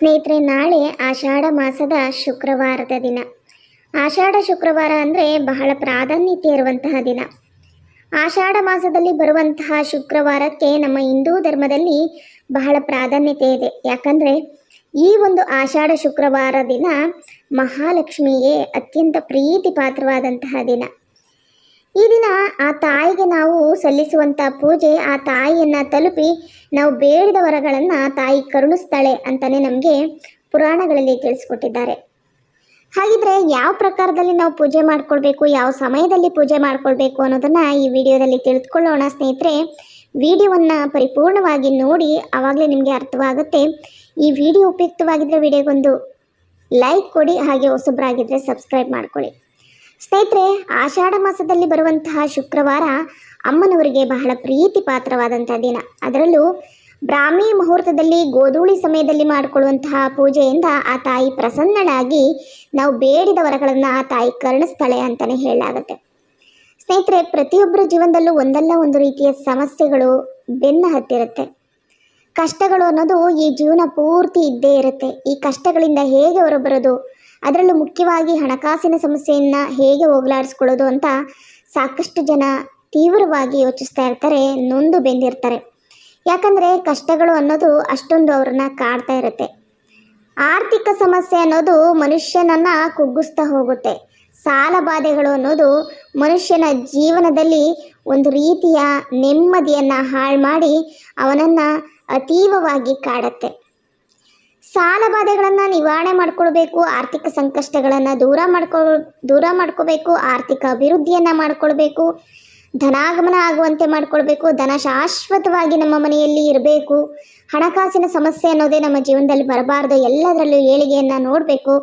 ಸ್ನೇಹಿತರೆ, ನಾಳೆ ಆಷಾಢ ಮಾಸದ ಶುಕ್ರವಾರದ ದಿನ. ಆಷಾಢ ಶುಕ್ರವಾರ ಅಂದರೆ ಬಹಳ ಪ್ರಾಧಾನ್ಯತೆ ಇರುವಂತಹ ದಿನ. ಆಷಾಢ ಮಾಸದಲ್ಲಿ ಬರುವಂತಹ ಶುಕ್ರವಾರಕ್ಕೆ ನಮ್ಮ ಹಿಂದೂ ಧರ್ಮದಲ್ಲಿ ಬಹಳ ಪ್ರಾಧಾನ್ಯತೆ ಇದೆ. ಯಾಕಂದರೆ, ಈ ಒಂದು ಆಷಾಢ ಶುಕ್ರವಾರ ದಿನ ಮಹಾಲಕ್ಷ್ಮಿಗೆ ಅತ್ಯಂತ ಪ್ರೀತಿ ಪಾತ್ರವಾದಂತಹ ದಿನ. ಈ ದಿನ ಆ ತಾಯಿಗೆ ನಾವು ಸಲ್ಲಿಸುವಂಥ ಪೂಜೆ, ಆ ತಾಯಿಯನ್ನು ತಲುಪಿ ನಾವು ಬೇಡಿದ ವರಗಳನ್ನು ತಾಯಿ ಕರುಣಿಸ್ತಾಳೆ ಅಂತಲೇ ನಮಗೆ ಪುರಾಣಗಳಲ್ಲಿ ತಿಳಿಸ್ಕೊಟ್ಟಿದ್ದಾರೆ. ಹಾಗಿದ್ರೆ ಯಾವ ಪ್ರಕಾರದಲ್ಲಿ ನಾವು ಪೂಜೆ ಮಾಡ್ಕೊಳ್ಬೇಕು, ಯಾವ ಸಮಯದಲ್ಲಿ ಪೂಜೆ ಮಾಡ್ಕೊಳ್ಬೇಕು ಅನ್ನೋದನ್ನು ಈ ವಿಡಿಯೋದಲ್ಲಿ ತಿಳಿದುಕೊಳ್ಳೋಣ ಸ್ನೇಹಿತರೆ. ವಿಡಿಯೋವನ್ನು ಪರಿಪೂರ್ಣವಾಗಿ ನೋಡಿ ಆವಾಗಲೇ ನಿಮಗೆ ಅರ್ಥವಾಗುತ್ತೆ. ಈ ವಿಡಿಯೋ ಉಪಯುಕ್ತವಾಗಿದ್ದರೆ ವಿಡಿಯೋಗೊಂದು ಲೈಕ್ ಕೊಡಿ, ಹಾಗೆ ಹೊಸಬ್ರಾಗಿದ್ದರೆ ಸಬ್ಸ್ಕ್ರೈಬ್ ಮಾಡ್ಕೊಳ್ಳಿ. ಸ್ನೇಹಿತರೆ, ಆಷಾಢ ಮಾಸದಲ್ಲಿ ಬರುವಂತಹ ಶುಕ್ರವಾರ ಅಮ್ಮನವರಿಗೆ ಬಹಳ ಪ್ರೀತಿ ಪಾತ್ರವಾದಂತಹ ದಿನ. ಅದರಲ್ಲೂ ಬ್ರಾಹ್ಮಿ ಮುಹೂರ್ತದಲ್ಲಿ ಗೋಧೂಳಿ ಸಮಯದಲ್ಲಿ ಮಾಡಿಕೊಳ್ಳುವಂತಹ ಪೂಜೆಯಿಂದ ಆ ತಾಯಿ ಪ್ರಸನ್ನಳಾಗಿ ನಾವು ಬೇಡಿದ ವರಗಳನ್ನು ಆ ತಾಯಿ ಕರುಣಿಸ್ತಾಳೆ ಅಂತಲೇ ಹೇಳಲಾಗುತ್ತೆ. ಸ್ನೇಹಿತರೆ, ಪ್ರತಿಯೊಬ್ಬರ ಜೀವನದಲ್ಲೂ ಒಂದಲ್ಲ ಒಂದು ರೀತಿಯ ಸಮಸ್ಯೆಗಳು ಬೆನ್ನ ಹತ್ತಿರುತ್ತೆ. ಕಷ್ಟಗಳು ಅನ್ನೋದು ಈ ಜೀವನ ಪೂರ್ತಿ ಇದ್ದೇ ಇರುತ್ತೆ. ಈ ಕಷ್ಟಗಳಿಂದ ಹೇಗೆ ಹೊರಬರೋದು? ಅದರಲ್ಲೂ ಮುಖ್ಯವಾಗಿ ಹಣಕಾಸಿನ ಸಮಸ್ಯೆಯನ್ನು ಹೇಗೆ ಹೋಗಲಾಡಿಸ್ಕೊಳ್ಳೋದು ಅಂತ ಸಾಕಷ್ಟು ಜನ ತೀವ್ರವಾಗಿ ಯೋಚಿಸ್ತಾ ಇರ್ತಾರೆ, ನೊಂದು ಬೆಂದಿರ್ತಾರೆ. ಯಾಕಂದರೆ ಕಷ್ಟಗಳು ಅನ್ನೋದು ಅಷ್ಟೊಂದು ಅವ್ರನ್ನ ಕಾಡ್ತಾ ಇರುತ್ತೆ. ಆರ್ಥಿಕ ಸಮಸ್ಯೆ ಅನ್ನೋದು ಮನುಷ್ಯನನ್ನು ಕುಗ್ಗಿಸ್ತಾ ಹೋಗುತ್ತೆ. ಸಾಲ ಬಾಧೆಗಳು ಅನ್ನೋದು ಮನುಷ್ಯನ ಜೀವನದಲ್ಲಿ ಒಂದು ರೀತಿಯ ನೆಮ್ಮದಿಯನ್ನು ಹಾಳು ಮಾಡಿ ಅವನನ್ನು ಅತೀವವಾಗಿ ಕಾಡತ್ತೆ. ಸಾಲ ಬಾಧೆಗಳನ್ನು ನಿವಾರಣೆ ಮಾಡ್ಕೊಳ್ಬೇಕು, ಆರ್ಥಿಕ ಸಂಕಷ್ಟಗಳನ್ನು ದೂರ ಮಾಡ್ಕೊ ದೂರ ಮಾಡ್ಕೋಬೇಕು ಆರ್ಥಿಕ ಅಭಿವೃದ್ಧಿಯನ್ನು ಮಾಡ್ಕೊಳ್ಬೇಕು, ಧನಾಗಮನ ಆಗುವಂತೆ ಮಾಡ್ಕೊಳ್ಬೇಕು, ಧನ ಶಾಶ್ವತವಾಗಿ ನಮ್ಮ ಮನೆಯಲ್ಲಿ ಇರಬೇಕು. ಹಣಕಾಸಿನ ಸಮಸ್ಯೆ ಅನ್ನೋದೇ ನಮ್ಮ ಜೀವನದಲ್ಲಿ ಬರಬಾರದು. ಎಲ್ಲದರಲ್ಲೂ ಏಳಿಗೆಯನ್ನು ನೋಡಬೇಕು.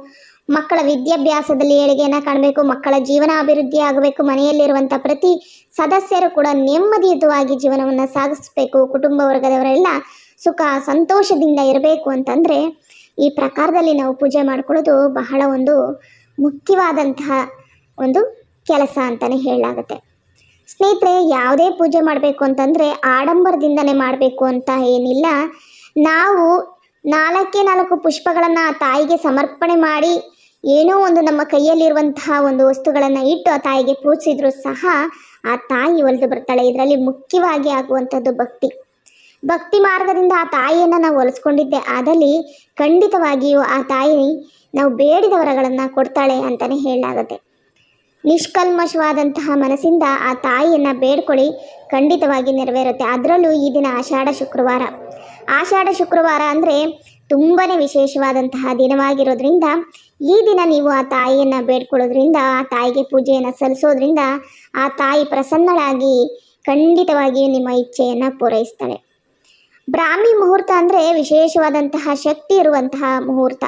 ಮಕ್ಕಳ ವಿದ್ಯಾಭ್ಯಾಸದಲ್ಲಿ ಏಳಿಗೆಯನ್ನು ಕಾಣಬೇಕು. ಮಕ್ಕಳ ಜೀವನ ಅಭಿವೃದ್ಧಿ ಆಗಬೇಕು. ಮನೆಯಲ್ಲಿರುವಂಥ ಪ್ರತಿ ಸದಸ್ಯರು ಕೂಡ ನೆಮ್ಮದಿಯುತವಾಗಿ ಜೀವನವನ್ನು ಸಾಗಿಸಬೇಕು. ಕುಟುಂಬ ವರ್ಗದವರೆಲ್ಲ ಸುಖ, ಸಂತೋಷದಿಂದ ಇರಬೇಕು ಅಂತಂದರೆ ಈ ಪ್ರಕಾರದಲ್ಲಿ ನಾವು ಪೂಜೆ ಮಾಡ್ಕೊಳ್ಳೋದು ಬಹಳ ಒಂದು ಮುಖ್ಯವಾದಂತಹ ಒಂದು ಕೆಲಸ ಅಂತಲೇ ಹೇಳಲಾಗುತ್ತೆ. ಸ್ನೇಹಿತರೆ, ಯಾವುದೇ ಪೂಜೆ ಮಾಡಬೇಕು ಅಂತಂದರೆ ಆಡಂಬರದಿಂದನೇ ಮಾಡಬೇಕು ಅಂತ ಏನಿಲ್ಲ. ನಾವು ನಾಲ್ಕೇ ನಾಲ್ಕು ಪುಷ್ಪಗಳನ್ನು ಆ ತಾಯಿಗೆ ಸಮರ್ಪಣೆ ಮಾಡಿ ಏನೋ ಒಂದು ನಮ್ಮ ಕೈಯಲ್ಲಿರುವಂತಹ ಒಂದು ವಸ್ತುಗಳನ್ನು ಇಟ್ಟು ಆ ತಾಯಿಗೆ ಪೂಜಿಸಿದ್ರು ಸಹ ಆ ತಾಯಿ ಒಲಿದು ಬರ್ತಾಳೆ. ಇದರಲ್ಲಿ ಮುಖ್ಯವಾಗಿ ಆಗುವಂಥದ್ದು ಭಕ್ತಿ. ಭಕ್ತಿ ಮಾರ್ಗದಿಂದ ಆ ತಾಯಿಯನ್ನು ನಾವು ಒಲಿಸ್ಕೊಂಡಿದ್ದೆ ಆದಲ್ಲಿ ಖಂಡಿತವಾಗಿಯೂ ಆ ತಾಯಿ ನಾವು ಬೇಡಿದ ವರಗಳನ್ನು ಕೊಡ್ತಾಳೆ ಅಂತಲೇ ಹೇಳಲಾಗುತ್ತೆ. ನಿಷ್ಕಲ್ಮಶವಾದಂತಹ ಮನಸ್ಸಿಂದ ಆ ತಾಯಿಯನ್ನು ಬೇಡ್ಕೊಳ್ಳಿ ಖಂಡಿತವಾಗಿ ನೆರವೇರುತ್ತೆ. ಅದರಲ್ಲೂ ಈ ದಿನ ಆಷಾಢ ಶುಕ್ರವಾರ. ಆಷಾಢ ಶುಕ್ರವಾರ ಅಂದರೆ ತುಂಬಾ ವಿಶೇಷವಾದಂತಹ ದಿನವಾಗಿರೋದ್ರಿಂದ ಈ ದಿನ ನೀವು ಆ ತಾಯಿಯನ್ನು ಬೇಡ್ಕೊಳ್ಳೋದ್ರಿಂದ, ಆ ತಾಯಿಗೆ ಪೂಜೆಯನ್ನು ಸಲ್ಲಿಸೋದ್ರಿಂದ ಆ ತಾಯಿ ಪ್ರಸನ್ನಳಾಗಿ ಖಂಡಿತವಾಗಿಯೂ ನಿಮ್ಮ ಇಚ್ಛೆಯನ್ನು ಪೂರೈಸ್ತಾಳೆ. ಬ್ರಾಹ್ಮಿ ಮುಹೂರ್ತ ಅಂದರೆ ವಿಶೇಷವಾದಂತಹ ಶಕ್ತಿ ಇರುವಂತಹ ಮುಹೂರ್ತ.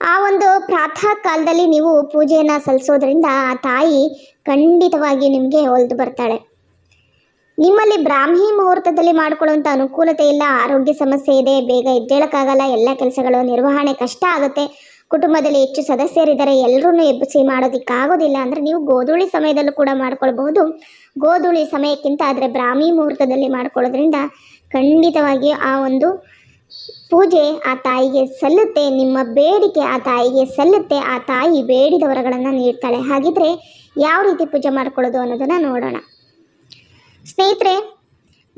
ಆ ಒಂದು ಪ್ರಾತಃ ಕಾಲದಲ್ಲಿ ನೀವು ಪೂಜೆಯನ್ನು ಸಲ್ಲಿಸೋದ್ರಿಂದ ಆ ತಾಯಿ ಖಂಡಿತವಾಗಿ ನಿಮಗೆ ಹೊಲಿದು ಬರ್ತಾಳೆ. ನಿಮ್ಮಲ್ಲಿ ಬ್ರಾಹ್ಮಿ ಮುಹೂರ್ತದಲ್ಲಿ ಮಾಡ್ಕೊಳ್ಳುವಂಥ ಅನುಕೂಲತೆ ಇಲ್ಲ, ಆರೋಗ್ಯ ಸಮಸ್ಯೆ ಇದೆ, ಬೇಗ ಎದ್ದೇಳಕ್ಕಾಗಲ್ಲ, ಎಲ್ಲ ಕೆಲಸಗಳು, ನಿರ್ವಹಣೆ ಕಷ್ಟ ಆಗುತ್ತೆ, ಕುಟುಂಬದಲ್ಲಿ ಹೆಚ್ಚು ಸದಸ್ಯರಿದ್ದಾರೆ ಎಲ್ಲರೂ ಎಬ್ಬಿಸಿ ಮಾಡೋದಕ್ಕಾಗೋದಿಲ್ಲ ಅಂದರೆ ನೀವು ಗೋಧೂಳಿ ಸಮಯದಲ್ಲೂ ಕೂಡ ಮಾಡ್ಕೊಳ್ಬಹುದು. ಗೋಧೂಳಿ ಸಮಯಕ್ಕಿಂತ ಆದರೆ ಬ್ರಾಹ್ಮಿ ಮುಹೂರ್ತದಲ್ಲಿ ಮಾಡ್ಕೊಳ್ಳೋದ್ರಿಂದ ಖಂಡಿತವಾಗಿ ಆ ಒಂದು ಪೂಜೆ ಆ ತಾಯಿಗೆ ಸಲ್ಲುತ್ತೆ, ನಿಮ್ಮ ಬೇಡಿಕೆ ಆ ತಾಯಿಗೆ ಸಲ್ಲುತ್ತೆ, ಆ ತಾಯಿ ಬೇಡಿದ ವರಗಳನ್ನು ನೀಡ್ತಾಳೆ. ಹಾಗಿದ್ರೆ ಯಾವ ರೀತಿ ಪೂಜೆ ಮಾಡ್ಕೊಳ್ಳೋದು ಅನ್ನೋದನ್ನು ನೋಡೋಣ. ಸ್ನೇಹಿತರೆ,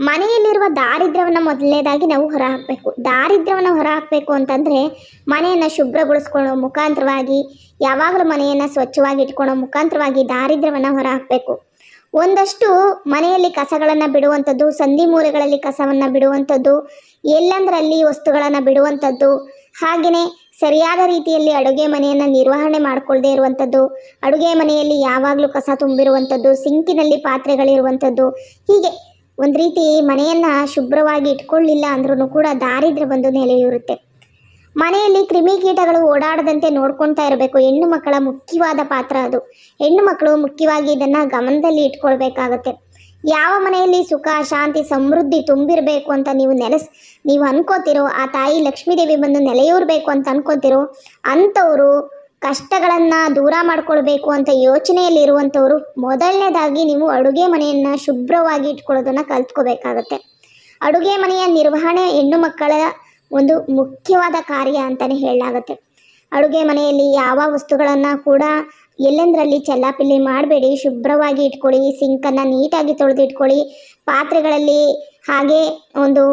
ಮನೆಯಲ್ಲಿರುವ ದಾರಿದ್ರ್ಯವನ್ನು ಮೊದಲನೇದಾಗಿ ನಾವು ಹೊರಹಾಕಬೇಕು. ದಾರಿದ್ರ್ಯವನ್ನು ಹೊರಹಾಕಬೇಕು ಅಂತಂದರೆ ಮನೆಯನ್ನು ಶುಭ್ರಗೊಳಿಸ್ಕೊಳ್ಳೋ ಮುಖಾಂತರವಾಗಿ, ಯಾವಾಗಲೂ ಮನೆಯನ್ನು ಸ್ವಚ್ಛವಾಗಿ ಇಟ್ಕೊಳ್ಳೋ ಮುಖಾಂತರವಾಗಿ ದಾರಿದ್ರ್ಯವನ್ನು ಹೊರಹಾಕಬೇಕು. ಒಂದಷ್ಟು ಮನೆಯಲ್ಲಿ ಕಸಗಳನ್ನು ಬಿಡುವಂಥದ್ದು ಸಂಧಿ ಮೂಲೆಗಳಲ್ಲಿ ಕಸವನ್ನು ಬಿಡುವಂಥದ್ದು, ಎಲ್ಲಂದರಲ್ಲಿ ವಸ್ತುಗಳನ್ನು ಬಿಡುವಂಥದ್ದು ಹಾಗೆಯೇ ಸರಿಯಾದ ರೀತಿಯಲ್ಲಿ ಅಡುಗೆ ಮನೆಯನ್ನು ನಿರ್ವಹಣೆ ಮಾಡಿಕೊಳ್ಳದೇ ಇರುವಂಥದ್ದು, ಅಡುಗೆ ಮನೆಯಲ್ಲಿ ಯಾವಾಗಲೂ ಕಸ ತುಂಬಿರುವಂಥದ್ದು, ಸಿಂಕಿನಲ್ಲಿ ಪಾತ್ರೆಗಳಿರುವಂಥದ್ದು, ಹೀಗೆ ಒಂದು ರೀತಿ ಮನೆಯನ್ನು ಶುಭ್ರವಾಗಿ ಇಟ್ಕೊಳ್ಳಿಲ್ಲ ಅಂದ್ರೂ ಕೂಡ ದಾರಿದ್ರ್ಯ ಬಂದು ನೆಲೆಯೂರುತ್ತೆ. ಮನೆಯಲ್ಲಿ ಕ್ರಿಮಿಕೀಟಗಳು ಓಡಾಡದಂತೆ ನೋಡ್ಕೊಳ್ತಾ ಇರಬೇಕು. ಹೆಣ್ಣು ಮಕ್ಕಳ ಮುಖ್ಯವಾದ ಪಾತ್ರ ಅದು. ಹೆಣ್ಣು ಮಕ್ಕಳು ಮುಖ್ಯವಾಗಿ ಇದನ್ನು ಗಮನದಲ್ಲಿ ಇಟ್ಕೊಳ್ಬೇಕಾಗತ್ತೆ. ಯಾವ ಮನೆಯಲ್ಲಿ ಸುಖ, ಶಾಂತಿ, ಸಮೃದ್ಧಿ ತುಂಬಿರಬೇಕು ಅಂತ ನೀವು ನೆಲೆಸ್, ನೀವು ಅನ್ಕೋತಿರೋ, ಆ ತಾಯಿ ಲಕ್ಷ್ಮೀದೇವಿ ಬಂದು ನೆಲೆಯೂರಬೇಕು ಅಂತ ಅನ್ಕೋತಿರೋ, ಅಂಥವರು ಕಷ್ಟಗಳನ್ನು ದೂರ ಮಾಡ್ಕೊಳ್ಬೇಕು ಅಂತ ಯೋಚನೆಯಲ್ಲಿ ಇರುವಂಥವ್ರು ಮೊದಲನೇದಾಗಿ ನೀವು ಅಡುಗೆ ಮನೆಯನ್ನು ಶುಭ್ರವಾಗಿ ಇಟ್ಕೊಳ್ಳೋದನ್ನು ಕಲ್ತ್ಕೋಬೇಕಾಗತ್ತೆ. ಅಡುಗೆ ಮನೆಯ ನಿರ್ವಹಣೆ ಹೆಣ್ಣು ಮಕ್ಕಳ ಒಂದು ಮುಖ್ಯವಾದ ಕಾರ್ಯ ಅಂತಲೇ ಹೇಳಲಾಗುತ್ತೆ. ಅಡುಗೆ ಮನೆಯಲ್ಲಿ ಯಾವ ವಸ್ತುಗಳನ್ನು ಕೂಡ ಎಲ್ಲೆಂದರಲ್ಲಿ ಚೆಲ್ಲಾಪಿಲ್ಲಿ ಮಾಡಬೇಡಿ. ಶುಭ್ರವಾಗಿ ಇಟ್ಕೊಳ್ಳಿ ಸಿಂಕನ್ನು ನೀಟಾಗಿ ತೊಳೆದು ಇಟ್ಕೊಳ್ಳಿ ಪಾತ್ರೆಗಳಲ್ಲಿ ಹಾಗೆ ಒಂದು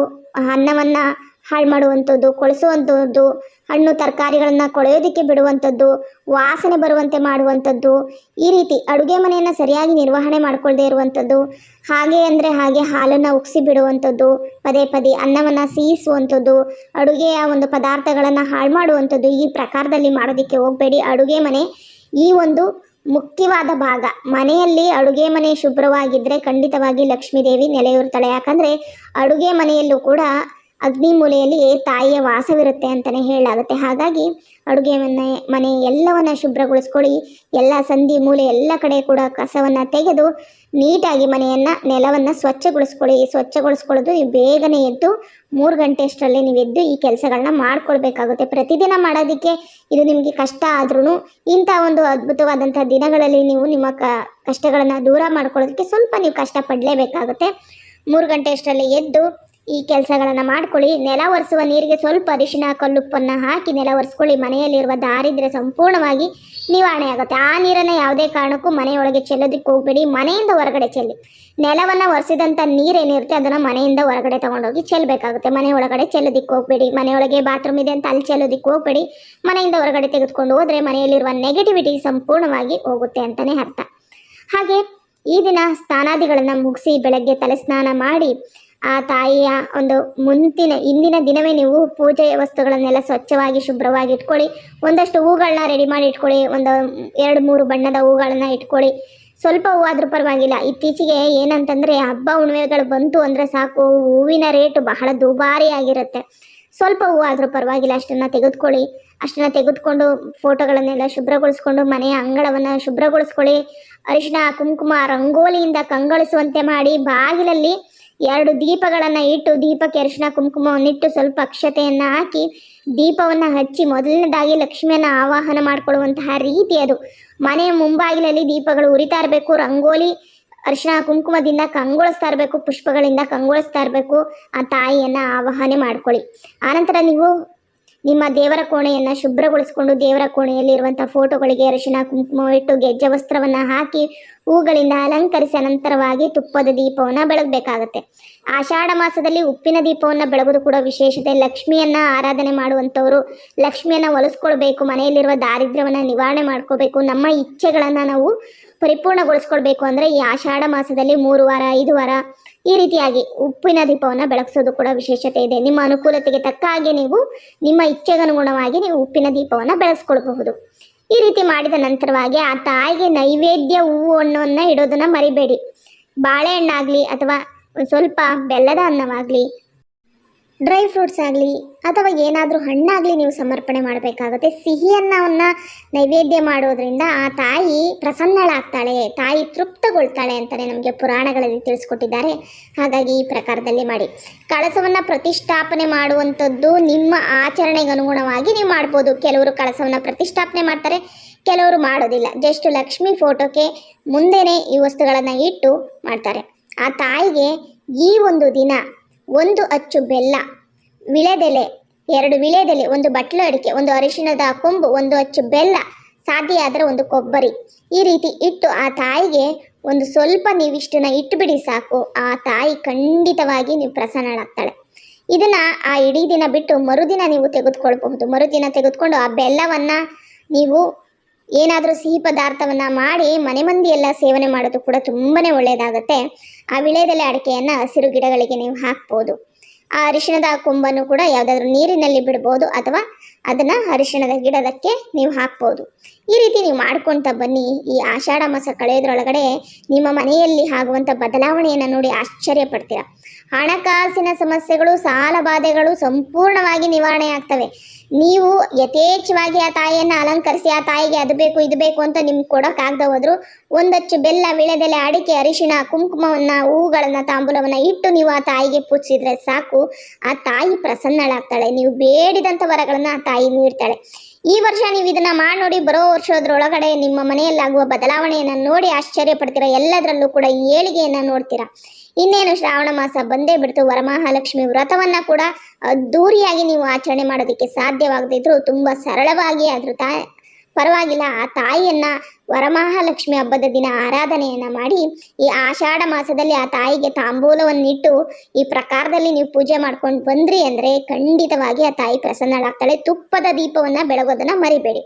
ಅನ್ನವನ್ನು ಹಾಳು ಮಾಡುವಂಥದ್ದು, ಕೊಳೆಸುವಂಥದ್ದು ಹಣ್ಣು ತರಕಾರಿಗಳನ್ನು ಕೊಳೆಯೋದಕ್ಕೆ ಬಿಡುವಂಥದ್ದು, ವಾಸನೆ ಬರುವಂತೆ ಮಾಡುವಂಥದ್ದು, ಈ ರೀತಿ ಅಡುಗೆ ಮನೆಯನ್ನು ಸರಿಯಾಗಿ ನಿರ್ವಹಣೆ ಮಾಡಿಕೊಳ್ಳದೇ ಇರುವಂಥದ್ದು, ಹಾಗೆ ಅಂದರೆ ಹಾಗೆ ಹಾಲನ್ನು ಉಗಿಸಿ ಬಿಡುವಂಥದ್ದು, ಪದೇ ಪದೇ ಅನ್ನವನ್ನು ಸೀಸುವಂಥದ್ದು, ಅಡುಗೆಯ ಒಂದು ಪದಾರ್ಥಗಳನ್ನು ಹಾಳು ಮಾಡುವಂಥದ್ದು ಈ ಪ್ರಕಾರದಲ್ಲಿ ಮಾಡೋದಕ್ಕೆ ಹೋಗಬೇಡಿ. ಅಡುಗೆ ಮನೆ ಈ ಒಂದು ಮುಖ್ಯವಾದ ಭಾಗ. ಮನೆಯಲ್ಲಿ ಅಡುಗೆ ಮನೆ ಶುಭ್ರವಾಗಿದ್ದರೆ ಖಂಡಿತವಾಗಿ ಲಕ್ಷ್ಮೀದೇವಿ ನೆಲೆಯೂರ್ತಾಳೆ. ಯಾಕಂದರೆ ಅಡುಗೆ ಮನೆಯಲ್ಲೂ ಕೂಡ ಅಗ್ನಿ ಮೂಲೆಯಲ್ಲಿ ತಾಯಿಯ ವಾಸವಿರುತ್ತೆ ಅಂತಲೇ ಹೇಳಾಗುತ್ತೆ ಹಾಗಾಗಿ ಅಡುಗೆ ಮನೆ ಮನೆ ಎಲ್ಲವನ್ನು ಶುಭ್ರಗೊಳಿಸ್ಕೊಳ್ಳಿ. ಎಲ್ಲ ಸಂಧಿ ಮೂಲೆ ಎಲ್ಲ ಕಡೆ ಕೂಡ ಕಸವನ್ನು ತೆಗೆದು ನೀಟಾಗಿ ಮನೆಯನ್ನು, ನೆಲವನ್ನು ಸ್ವಚ್ಛಗೊಳಿಸ್ಕೊಳ್ಳಿ. ಸ್ವಚ್ಛಗೊಳಿಸ್ಕೊಳ್ಳೋದು ನೀವು ಬೇಗನೆ ಎದ್ದು ಮೂರು ಗಂಟೆ ಅಷ್ಟರಲ್ಲಿ ನೀವು ಎದ್ದು ಈ ಕೆಲಸಗಳನ್ನ ಮಾಡ್ಕೊಳ್ಬೇಕಾಗುತ್ತೆ. ಪ್ರತಿದಿನ ಮಾಡೋದಕ್ಕೆ ಇದು ನಿಮಗೆ ಕಷ್ಟ ಆದ್ರೂ ಇಂಥ ಒಂದು ಅದ್ಭುತವಾದಂಥ ದಿನಗಳಲ್ಲಿ ನೀವು ನಿಮ್ಮ ಕಷ್ಟಗಳನ್ನು ದೂರ ಮಾಡ್ಕೊಳ್ಳೋದಕ್ಕೆ ಸ್ವಲ್ಪ ನೀವು ಕಷ್ಟಪಡಲೇಬೇಕಾಗುತ್ತೆ. ಮೂರು ಗಂಟೆ ಅಷ್ಟರಲ್ಲಿ ಎದ್ದು ಈ ಕೆಲಸಗಳನ್ನು ಮಾಡ್ಕೊಳ್ಳಿ. ನೆಲ ಒರೆಸುವ ನೀರಿಗೆ ಸ್ವಲ್ಪ ಅರಿಶಿನ ಕಲ್ಲುಪ್ಪನ್ನು ಹಾಕಿ ನೆಲ ಒರೆಸ್ಕೊಳ್ಳಿ. ಮನೆಯಲ್ಲಿರುವ ದಾರಿದ್ರೆ ಸಂಪೂರ್ಣವಾಗಿ ನಿವಾರಣೆ ಆಗುತ್ತೆ. ಆ ನೀರನ್ನು ಯಾವುದೇ ಕಾರಣಕ್ಕೂ ಮನೆಯೊಳಗೆ ಚೆಲ್ಲೋದಕ್ಕೆ ಹೋಗಬೇಡಿ. ಮನೆಯಿಂದ ಹೊರಗಡೆ ಚೆಲ್ಲಿ. ನೆಲವನ್ನು ಒರೆಸಿದಂಥ ನೀರೇನಿರುತ್ತೆ ಅದನ್ನು ಮನೆಯಿಂದ ಹೊರಗಡೆ ತೊಗೊಂಡೋಗಿ ಚೆಲ್ಲಬೇಕಾಗುತ್ತೆ ಮನೆ ಒಳಗಡೆ ಚೆಲ್ಲೋದಕ್ಕೆ ಹೋಗಬೇಡಿ. ಮನೆಯೊಳಗೆ ಬಾತ್ರೂಮ್ ಇದೆ ಅಂತ ಅಲ್ಲಿ ಚೆಲ್ಲೋದಕ್ಕೆ ಹೋಗಬೇಡಿ. ಮನೆಯಿಂದ ಹೊರಗಡೆ ತೆಗೆದುಕೊಂಡು ಹೋದರೆ ಮನೆಯಲ್ಲಿರುವ ನೆಗೆಟಿವಿಟಿ ಸಂಪೂರ್ಣವಾಗಿ ಹೋಗುತ್ತೆ ಅಂತಲೇ ಅರ್ಥ. ಹಾಗೆ ಈ ದಿನ ಸ್ನಾನಾದಿಗಳನ್ನು ಮುಗಿಸಿ ಬೆಳಗ್ಗೆ ತಲೆ ಸ್ನಾನ ಮಾಡಿ ಆ ತಾಯಿಯ ಒಂದು ಮುಂತಿನ ಇಂದಿನ ದಿನವೇ ನೀವು ಪೂಜೆಯ ವಸ್ತುಗಳನ್ನೆಲ್ಲ ಸ್ವಚ್ಛವಾಗಿ, ಶುಭ್ರವಾಗಿ ಇಟ್ಕೊಳ್ಳಿ. ಒಂದಷ್ಟು ಹೂಗಳನ್ನ ರೆಡಿ ಮಾಡಿ ಇಟ್ಕೊಳ್ಳಿ. ಒಂದು ಎರಡು, ಮೂರು ಬಣ್ಣದ ಹೂಗಳನ್ನ ಇಟ್ಕೊಳ್ಳಿ. ಸ್ವಲ್ಪ ಹೂವಾದ್ರೂ ಪರವಾಗಿಲ್ಲ. ಇತ್ತೀಚೆಗೆ ಏನಂತಂದರೆ ಹಬ್ಬ ಹುಣ್ಣಿಮೆಗಳು ಬಂತು ಅಂದರೆ ಸಾಕು. ಹೂವಿನ ರೇಟ್ ಬಹಳ ದುಬಾರಿ ಆಗಿರುತ್ತೆ ಸ್ವಲ್ಪ ಹೂ ಆದರೂ ಪರವಾಗಿಲ್ಲ. ಅಷ್ಟನ್ನು ತೆಗೆದುಕೊಳ್ಳಿ. ಅಷ್ಟನ್ನು ತೆಗೆದುಕೊಂಡು ಫೋಟೋಗಳನ್ನೆಲ್ಲ ಶುಭ್ರಗೊಳಿಸ್ಕೊಂಡು ಮನೆಯ ಅಂಗಳವನ್ನು ಶುಭ್ರಗೊಳಿಸ್ಕೊಳ್ಳಿ. ಅರಿಶಿನ ಕುಂಕುಮ, ರಂಗೋಲಿಯಿಂದ ಕಂಗೊಳಿಸುವಂತೆ ಮಾಡಿ ಬಾಗಿಲಲ್ಲಿ ಎರಡು ದೀಪಗಳನ್ನು ಇಟ್ಟು ದೀಪಕ್ಕೆ ಅರಿಶಿನ ಕುಂಕುಮವನ್ನಿಟ್ಟು ಸ್ವಲ್ಪ ಅಕ್ಷತೆಯನ್ನು ಹಾಕಿ ದೀಪವನ್ನು ಹಚ್ಚಿ ಮೊದಲನೇದಾಗಿ ಲಕ್ಷ್ಮಿಯನ್ನು ಆವಾಹನ ಮಾಡಿಕೊಳ್ಳುವಂತಹ ರೀತಿ ಅದು. ಮನೆಯ ಮುಂಬಾಗಿಲಲ್ಲಿ ದೀಪಗಳು ಉರಿತಾ ಇರಬೇಕು ರಂಗೋಲಿ, ಅರಿಶಿನ, ಕುಂಕುಮದಿಂದ ಕಂಗೊಳಿಸ್ತಾ ಇರಬೇಕು, ಪುಷ್ಪಗಳಿಂದ ಕಂಗೊಳಿಸ್ತಾ ಇರಬೇಕು, ಆ ತಾಯಿಯನ್ನು ಆವಾಹನೆ ಮಾಡ್ಕೊಳ್ಳಿ. ಆನಂತರ ನೀವು ನಿಮ್ಮ ದೇವರ ಕೋಣೆಯನ್ನು ಶುಭ್ರಗೊಳಿಸಿಕೊಂಡು ದೇವರ ಕೋಣೆಯಲ್ಲಿ ಇರುವಂತಹ ಫೋಟೋಗಳಿಗೆ ಅರಿಶಿನ, ಕುಂಕುಮ ಇಟ್ಟು ಗೆಜ್ಜೆ ವಸ್ತ್ರವನ್ನು ಹಾಕಿ ಹೂಗಳಿಂದ ಅಲಂಕರಿಸಿ ಅನಂತರವಾಗಿ ತುಪ್ಪದ ದೀಪವನ್ನು ಬೆಳಗಬೇಕಾಗತ್ತೆ. ಆಷಾಢ ಮಾಸದಲ್ಲಿ ಉಪ್ಪಿನ ದೀಪವನ್ನು ಬೆಳಗೋದು ಕೂಡ ವಿಶೇಷತೆ. ಲಕ್ಷ್ಮಿಯನ್ನ ಆರಾಧನೆ ಮಾಡುವಂಥವರು ಲಕ್ಷ್ಮಿಯನ್ನ ಒಲಿಸ್ಕೊಳ್ಬೇಕು, ಮನೆಯಲ್ಲಿರುವ ದಾರಿದ್ರ್ಯವನ್ನು ನಿವಾರಣೆ ಮಾಡ್ಕೋಬೇಕು. ನಮ್ಮ ಇಚ್ಛೆಗಳನ್ನು ನಾವು ಪರಿಪೂರ್ಣಗೊಳಿಸ್ಕೊಳ್ಬೇಕು ಅಂದರೆ ಈ ಆಷಾಢ ಮಾಸದಲ್ಲಿ ಮೂರು ವಾರ, ಐದು ವಾರ ಈ ರೀತಿಯಾಗಿ ಉಪ್ಪಿನ ದೀಪವನ್ನು ಬೆಳಗಿಸೋದು ಕೂಡ ವಿಶೇಷತೆ ಇದೆ. ನಿಮ್ಮ ಅನುಕೂಲತೆಗೆ ತಕ್ಕ ಹಾಗೆ ನೀವು ನಿಮ್ಮ ಇಚ್ಛೆಗನುಗುಣವಾಗಿ ನೀವು ಉಪ್ಪಿನ ದೀಪವನ್ನು ಬೆಳೆಸ್ಕೊಳ್ಬಹುದು. ಈ ರೀತಿ ಮಾಡಿದ ನಂತರವಾಗಿ ಆ ತಾಯಿಗೆ ನೈವೇದ್ಯ ಹೂವು ಹಣ್ಣನ್ನು ಇಡೋದನ್ನು ಮರಿಬೇಡಿ. ಬಾಳೆಹಣ್ಣಾಗಲಿ ಅಥವಾ ಸ್ವಲ್ಪ ಬೆಲ್ಲದ ಅನ್ನವಾಗಲಿ ಡ್ರೈ ಫ್ರೂಟ್ಸ್ ಆಗಲಿ ಅಥವಾ ಏನಾದರೂ ಹಣ್ಣಾಗಲಿ ನೀವು ಸಮರ್ಪಣೆ ಮಾಡಬೇಕಾಗುತ್ತೆ. ಸಿಹಿಯನ್ನವನ್ನು ನೈವೇದ್ಯ ಮಾಡೋದ್ರಿಂದ ಆ ತಾಯಿ ಪ್ರಸನ್ನಳಾಗ್ತಾಳೆ, ತಾಯಿ ತೃಪ್ತಗೊಳ್ತಾಳೆ ಅಂತಲೇ ನಮಗೆ ಪುರಾಣಗಳಲ್ಲಿ ತಿಳಿಸ್ಕೊಟ್ಟಿದ್ದಾರೆ. ಹಾಗಾಗಿ ಈ ಪ್ರಕಾರದಲ್ಲಿ ಮಾಡಿ. ಕಳಸವನ್ನು ಪ್ರತಿಷ್ಠಾಪನೆ ಮಾಡುವಂಥದ್ದು ನಿಮ್ಮ ಆಚರಣೆಗೆ ಅನುಗುಣವಾಗಿ ನೀವು ಮಾಡ್ಬೋದು. ಕೆಲವರು ಕಳಸವನ್ನು ಪ್ರತಿಷ್ಠಾಪನೆ ಮಾಡ್ತಾರೆ, ಕೆಲವರು ಮಾಡೋದಿಲ್ಲ. ಜಸ್ಟ್ ಲಕ್ಷ್ಮಿ ಫೋಟೋಕ್ಕೆ ಮುಂದೆನೇ ಈ ವಸ್ತುಗಳನ್ನು ಇಟ್ಟು ಮಾಡ್ತಾರೆ. ಆ ತಾಯಿಗೆ ಈ ಒಂದು ದಿನ ಒಂದು ಅಚ್ಚು ಬೆಲ್ಲ, ವಿಳೆದೆಲೆ, ಎರಡು ವಿಳೆದೆಲೆ, ಒಂದು ಬಟ್ಲು ಅಡಿಕೆ, ಒಂದು ಅರಿಶಿಣದ ಕೊಂಬು, ಒಂದು ಅಚ್ಚು ಬೆಲ್ಲ ಸಾಧ್ಯ ಆದರೆ ಒಂದು ಕೊಬ್ಬರಿ. ಈ ರೀತಿ ಇಟ್ಟು ಆ ತಾಯಿಗೆ ಒಂದು ಸ್ವಲ್ಪ ನೀವಿಷ್ಟನ್ನ ಇಟ್ಟುಬಿಡಿ ಸಾಕು. ಆ ತಾಯಿ ಖಂಡಿತವಾಗಿ ನೀವು ಪ್ರಸನ್ನಳಾಗ್ತಾಳೆ. ಇದನ್ನ ಆ ಇಡೀ ದಿನ ಬಿಟ್ಟು ಮರುದಿನ ನೀವು ತೆಗೆದುಕೊಳ್ಬಹುದು. ಮರುದಿನ ತೆಗೆದುಕೊಂಡು ಆ ಬೆಲ್ಲವನ್ನ ನೀವು ಏನಾದರೂ ಸಿಹಿ ಪದಾರ್ಥವನ್ನ ಮಾಡಿ ಮನೆ ಮಂದಿಯೆಲ್ಲ ಸೇವನೆ ಮಾಡೋದು ಕೂಡ ತುಂಬಾನೇ ಒಳ್ಳೆಯದಾಗುತ್ತೆ ಆ ವಿಳೆದೆಲೆ ಅಡಿಕೆಯನ್ನು ಹಸಿರು ಗಿಡಗಳಿಗೆ ನೀವು ಹಾಕ್ಬೋದು. ಆ ಅರಿಶಿಣದ ಕೊಂಬನ್ನು ಕೂಡ ಯಾವುದಾದ್ರೂ ನೀರಿನಲ್ಲಿ ಬಿಡ್ಬೋದು ಅಥವಾ ಅದನ್ನ ಅರಿಶಿಣದ ಗಿಡದಕ್ಕೆ ನೀವು ಹಾಕ್ಬೋದು. ಈ ರೀತಿ ನೀವು ಮಾಡ್ಕೊತ ಬನ್ನಿ. ಈ ಆಷಾಢ ಮಾಸ ಕಳೆಯೋದ್ರೊಳಗಡೆ ನಿಮ್ಮ ಮನೆಯಲ್ಲಿ ಆಗುವಂಥ ಬದಲಾವಣೆಯನ್ನು ನೋಡಿ ಆಶ್ಚರ್ಯ ಪಡ್ತೀರಾ. ಹಣಕಾಸಿನ ಸಮಸ್ಯೆಗಳು, ಸಾಲ ಬಾಧೆಗಳು ಸಂಪೂರ್ಣವಾಗಿ ನಿವಾರಣೆ ಆಗ್ತವೆ. ನೀವು ಯಥೇಚ್ಛವಾಗಿ ಆ ತಾಯಿಯನ್ನು ಅಲಂಕರಿಸಿ, ಆ ತಾಯಿಗೆ ಅದು ಬೇಕು, ಇದು ಬೇಕು ಅಂತ ನಿಮ್ಗೆ ಕೊಡೋಕ್ಕಾಗದೆ ಹೋದ್ರು ಒಂದಚ್ಚು ಬೆಲ್ಲ ವಿಳೆದೆಲೆ ಅಡಿಕೆ, ಅರಿಶಿಣ, ಕುಂಕುಮವನ್ನ, ಹೂಗಳನ್ನು, ತಾಂಬೂಲವನ್ನ ಇಟ್ಟು ನೀವು ಆ ತಾಯಿಗೆ ಪೂಜಿಸಿದ್ರೆ ಸಾಕು. ಆ ತಾಯಿ ಪ್ರಸನ್ನಳಾಗ್ತಾಳೆ. ನೀವು ಬೇಡಿದಂಥ ವರಗಳನ್ನು ಆ ನೀಡ್ತಾಳೆ ಈ ವರ್ಷ ನೀವು ಇದನ್ನ ಮಾಡಿ ನೋಡಿ, ಬರೋ ವರ್ಷದ್ರೊಳಗಡೆ ನಿಮ್ಮ ಮನೆಯಲ್ಲಾಗುವ ಬದಲಾವಣೆಯನ್ನ ನೋಡಿ ಆಶ್ಚರ್ಯ ಪಡ್ತೀರಾ? ಎಲ್ಲದರಲ್ಲೂ ಕೂಡ ಈ ಏಳಿಗೆಯನ್ನು ನೋಡ್ತೀರಾ? ಇನ್ನೇನು ಶ್ರಾವಣ ಮಾಸ ಬಂದೇ ಬಿಡ್ತು. ವರಮಹಾಲಕ್ಷ್ಮಿ ವ್ರತವನ್ನ ಕೂಡ ಅದ್ದೂರಿಯಾಗಿ ನೀವು ಆಚರಣೆ ಮಾಡೋದಕ್ಕೆ ಸಾಧ್ಯವಾಗದಿದ್ರು ತುಂಬಾ ಸರಳವಾಗಿ ಅದ್ರ ತಾ ಪರವಾಗಿಲ್ಲ, ಆ ತಾಯಿಯನ್ನ ವರಮಹಾಲಕ್ಷ್ಮಿ ಹಬ್ಬದ ದಿನ ಆರಾಧನೆಯನ್ನ ಮಾಡಿ, ಈ ಆಷಾಢ ಮಾಸದಲ್ಲಿ ಆ ತಾಯಿಗೆ ತಾಂಬೂಲವನ್ನಿಟ್ಟು, ಈ ಪ್ರಕಾರದಲ್ಲಿ ನೀವು ಪೂಜೆ ಮಾಡ್ಕೊಂಡು ಬಂದ್ರಿ ಅಂದ್ರೆ ಖಂಡಿತವಾಗಿ ಆ ತಾಯಿ ಪ್ರಸನ್ನಳಾಗ್ತಾಳೆ. ತುಪ್ಪದ ದೀಪವನ್ನ ಬೆಳಗೋದನ್ನ ಮರಿಬೇಡಿ.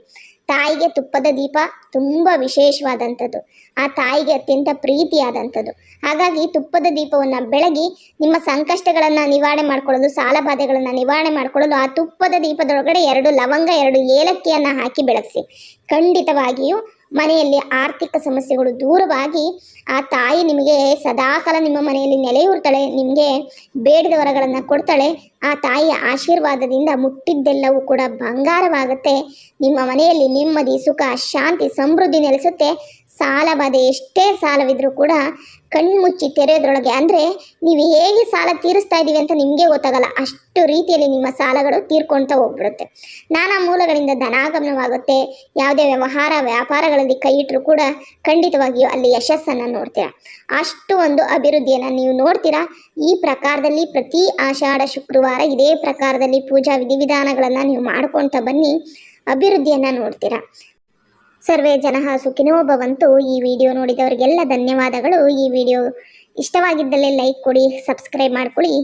ತಾಯಿಗೆ ತುಪ್ಪದ ದೀಪ ತುಂಬ ವಿಶೇಷವಾದಂಥದ್ದು. ಆ ತಾಯಿಗೆ ಅತ್ಯಂತ ಪ್ರೀತಿಯಾದಂಥದ್ದು. ಹಾಗಾಗಿ ತುಪ್ಪದ ದೀಪವನ್ನು ಬೆಳಗಿ ನಿಮ್ಮ ಸಂಕಷ್ಟಗಳನ್ನು ನಿವಾರಣೆ ಮಾಡಿಕೊಳ್ಳಲು, ಸಾಲ ಬಾಧೆಗಳನ್ನು ನಿವಾರಣೆ ಮಾಡಿಕೊಳ್ಳಲು ಆ ತುಪ್ಪದ ದೀಪದೊಳಗಡೆ ಎರಡು ಲವಂಗ, ಎರಡು ಏಲಕ್ಕಿಯನ್ನು ಹಾಕಿ ಬೆಳಗಿಸಿ. ಖಂಡಿತವಾಗಿಯೂ ಮನೆಯಲ್ಲಿ ಆರ್ಥಿಕ ಸಮಸ್ಯೆಗಳು ದೂರವಾಗಿ ಆ ತಾಯಿ ನಿಮಗೆ ಸದಾಕಾಲ ನಿಮ್ಮ ಮನೆಯಲ್ಲಿ ನೆಲೆಯೂರ್ತಾಳೆ, ನಿಮಗೆ ಬೇಡದ ವರಗಳನ್ನು ಕೊಡ್ತಾಳೆ, ಆ ತಾಯಿಯ ಆಶೀರ್ವಾದದಿಂದ ಮುಟ್ಟಿದ್ದೆಲ್ಲವೂ ಕೂಡ ಬಂಗಾರವಾಗುತ್ತೆ. ನಿಮ್ಮ ಮನೆಯಲ್ಲಿ ನೆಮ್ಮದಿ, ಸುಖ, ಶಾಂತಿ, ಸಮೃದ್ಧಿ ನೆಲೆಸುತ್ತೆ. ಸಾಲ ಬಾಧೆ, ಎಷ್ಟೇ ಸಾಲವಿದ್ರೂ ಕೂಡ ಕಣ್ಮುಚ್ಚಿ ತೆರೆಯೋದ್ರೊಳಗೆ ಅಂದರೆ ನೀವು ಹೇಗೆ ಸಾಲ ತೀರಿಸ್ತಾ ಇದ್ದೀವಿ ಅಂತ ನಿಮಗೆ ಗೊತ್ತಾಗಲ್ಲ. ಅಷ್ಟು ರೀತಿಯಲ್ಲಿ ನಿಮ್ಮ ಸಾಲಗಳು ತೀರ್ಕೊಳ್ತಾ ಹೋಗ್ಬಿಡುತ್ತೆ. ನಾನಾ ಮೂಲಗಳಿಂದ ಧನಾಗಮನವಾಗುತ್ತೆ. ಯಾವುದೇ ವ್ಯವಹಾರ, ವ್ಯಾಪಾರಗಳಲ್ಲಿ ಕೈ ಇಟ್ಟರೂ ಕೂಡ ಖಂಡಿತವಾಗಿಯೂ ಅಲ್ಲಿ ಯಶಸ್ಸನ್ನು ನೋಡ್ತೀರಾ. ಅಷ್ಟು ಒಂದು ಅಭಿವೃದ್ಧಿಯನ್ನು ನೀವು ನೋಡ್ತೀರಾ. ಈ ಪ್ರಕಾರದಲ್ಲಿ ಪ್ರತಿ ಆಷಾಢ, ಶುಕ್ರವಾರ ಇದೇ ಪ್ರಕಾರದಲ್ಲಿ ಪೂಜಾ ವಿಧಿವಿಧಾನಗಳನ್ನು ನೀವು ಮಾಡ್ಕೊತಾ ಬನ್ನಿ, ಅಭಿವೃದ್ಧಿಯನ್ನು ನೋಡ್ತೀರಾ. ಸರ್ವೇ ಜನಃ ಸುಖಿನೋ ಭವಂತು. ಈ ವಿಡಿಯೋ ನೋಡಿದವರಿಗೆಲ್ಲ ಧನ್ಯವಾದಗಳು. ಈ ವಿಡಿಯೋ ಇಷ್ಟವಾಗಿದ್ದಲ್ಲಿ ಲೈಕ್ ಕೊಡಿ, ಸಬ್ಸ್ಕ್ರೈಬ್ ಮಾಡ್ಕೊಳ್ಳಿ.